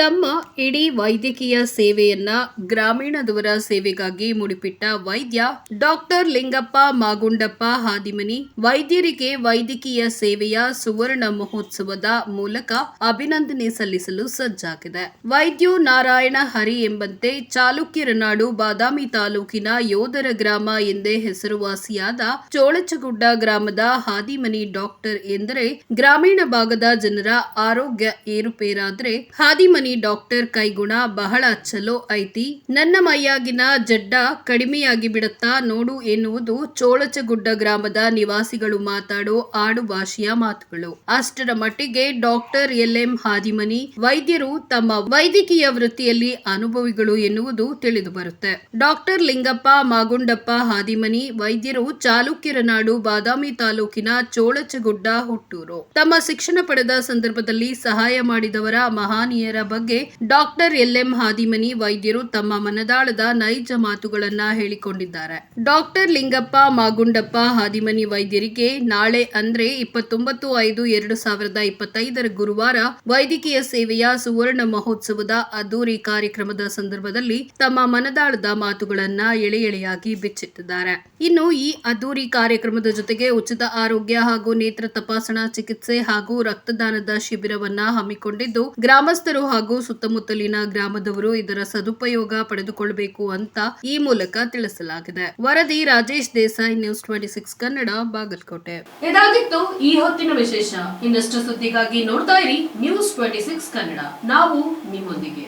ತಮ್ಮ ಇಡೀ ವೈದ್ಯಕೀಯ ಸೇವೆಯನ್ನ ಗ್ರಾಮೀಣದವರ ಸೇವೆಗಾಗಿ ಮುಡಿಪಿಟ್ಟ ವೈದ್ಯ ಡಾಕ್ಟರ್ ಲಿಂಗಪ್ಪ ಮಾಗುಂಡಪ್ಪ ಹಾದಿಮನಿ ವೈದ್ಯರಿಗೆ ವೈದ್ಯಕೀಯ ಸೇವೆಯ ಸುವರ್ಣ ಮಹೋತ್ಸವದ ಮೂಲಕ ಅಭಿನಂದನೆ ಸಲ್ಲಿಸಲು ಸಜ್ಜಾಗಿದೆ. ವೈದ್ಯು ನಾರಾಯಣ ಹರಿ ಎಂಬಂತೆ ಚಾಲುಕ್ಯರ ನಾಡು ಬಾದಾಮಿ ತಾಲೂಕಿನ ಯೋಧರ ಗ್ರಾಮ ಎಂದೇ ಹೆಸರುವಾಸಿಯಾದ ಚೋಳಚಗುಡ್ಡ ಗ್ರಾಮದ ಹಾದಿಮನಿ ಡಾಕ್ಟರ್ ಎಂದರೆ ಗ್ರಾಮೀಣ ಭಾಗದ ಜನರ ಆರೋಗ್ಯ ಏರುಪೇರಾದರೆ ಹಾದಿಮನಿ ಡಾಕ್ಟರ್ ಕೈಗುಣ ಬಹಳ ಚಲೋ ಐತಿ. ನನ್ನ ಮೈಯಾಗಿನ ಜಡ್ಡ ಕಡಿಮೆಯಾಗಿ ಬಿಡುತ್ತಾ ನೋಡು ಎನ್ನುವುದು ಚೋಳಚಗುಡ್ಡ ಗ್ರಾಮದ ನಿವಾಸಿಗಳು ಮಾತಾಡೋ ಆಡು ಭಾಷೆಯ ಮಾತುಗಳು. ಅಷ್ಟರ ಮಟ್ಟಿಗೆ ಡಾಕ್ಟರ್ ಎಲ್ ಎಂ ಹಾದಿಮನಿ ವೈದ್ಯರು ತಮ್ಮ ವೈದ್ಯಕೀಯ ವೃತ್ತಿಯಲ್ಲಿ ಅನುಭವಿಗಳು ಎನ್ನುವುದು ತಿಳಿದು ಬರುತ್ತೆ. ಡಾಕ್ಟರ್ ಲಿಂಗಪ್ಪ ಮಾಗುಂಡಪ್ಪ ಹಾದಿಮನಿ ವೈದ್ಯರು ಚಾಲುಕ್ಯರ ನಾಡು ಬಾದಾಮಿ ತಾಲೂಕಿನ ಚೋಳಚಗುಡ್ಡ ಹುಟ್ಟೂರು. ತಮ್ಮ ಶಿಕ್ಷಣ ಪಡೆದ ಸಂದರ್ಭದಲ್ಲಿ ಸಹಾಯ ಮಾಡಿದವರ ಮಹಾನೀಯರ ಬಗ್ಗೆ ಡಾಕ್ಟರ್ ಎಲ್ ಎಂ ಹಾದಿಮನಿ ವೈದ್ಯರು ತಮ್ಮ ಮನದಾಳದ ನೈಜ ಮಾತುಗಳನ್ನ ಹೇಳಿಕೊಂಡಿದ್ದಾರೆ. ಡಾಕ್ಟರ್ ಲಿಂಗಪ್ಪ ಮಾಗುಂಡಪ್ಪ ಹಾದಿಮನಿ ವೈದ್ಯರಿಗೆ ನಾಳೆ ಅಂದ್ರೆ ಇಪ್ಪತ್ತೊಂಬತ್ತು ಐದು ಎರಡು ಸಾವಿರದ ಇಪ್ಪತ್ತೈದರ ಗುರುವಾರ ವೈದ್ಯಕೀಯ ಸೇವೆಯ ಸುವರ್ಣ ಮಹೋತ್ಸವದ ಅದ್ದೂರಿ ಕಾರ್ಯಕ್ರಮದ ಸಂದರ್ಭದಲ್ಲಿ ತಮ್ಮ ಮನದಾಳದ ಮಾತುಗಳನ್ನ ಎಳೆ ಎಳೆಯಾಗಿ ಬಿಚ್ಚಿಟ್ಟಿದ್ದಾರೆ. ಇನ್ನು ಈ ಅದ್ದೂರಿ ಕಾರ್ಯಕ್ರಮದ ಜೊತೆಗೆ ಉಚಿತ ಆರೋಗ್ಯ ಹಾಗೂ ನೇತ್ರ ತಪಾಸಣಾ ಚಿಕಿತ್ಸೆ ಹಾಗೂ ರಕ್ತದಾನದ ಶಿಬಿರವನ್ನ ಹಮ್ಮಿಕೊಂಡಿದ್ದು ಗ್ರಾಮಸ್ಥರು ಹಾಗೂ ಸುತ್ತಮುತ್ತಲಿನ ಗ್ರಾಮದವರು ಇದರ ಸದುಪಯೋಗ ಪಡೆದುಕೊಳ್ಳಬೇಕು ಅಂತ ಈ ಮೂಲಕ ತಿಳಿಸಲಾಗಿದೆ. ವರದಿ Rajesh Desai news twenty six Kannada, Bagalkote. ಇದಾಗಿತ್ತು ಈ ಹೊತ್ತಿನ ವಿಶೇಷ. ಇನ್ನಷ್ಟು ಸುದ್ದಿಗಾಗಿ ನೋಡ್ತಾ ಇರಿ ನ್ಯೂಸ್ ಟ್ವೆಂಟಿ ಸಿಕ್ಸ್ ಕನ್ನಡ. ನಾವು ನಿಮ್ಮೊಂದಿಗೆ.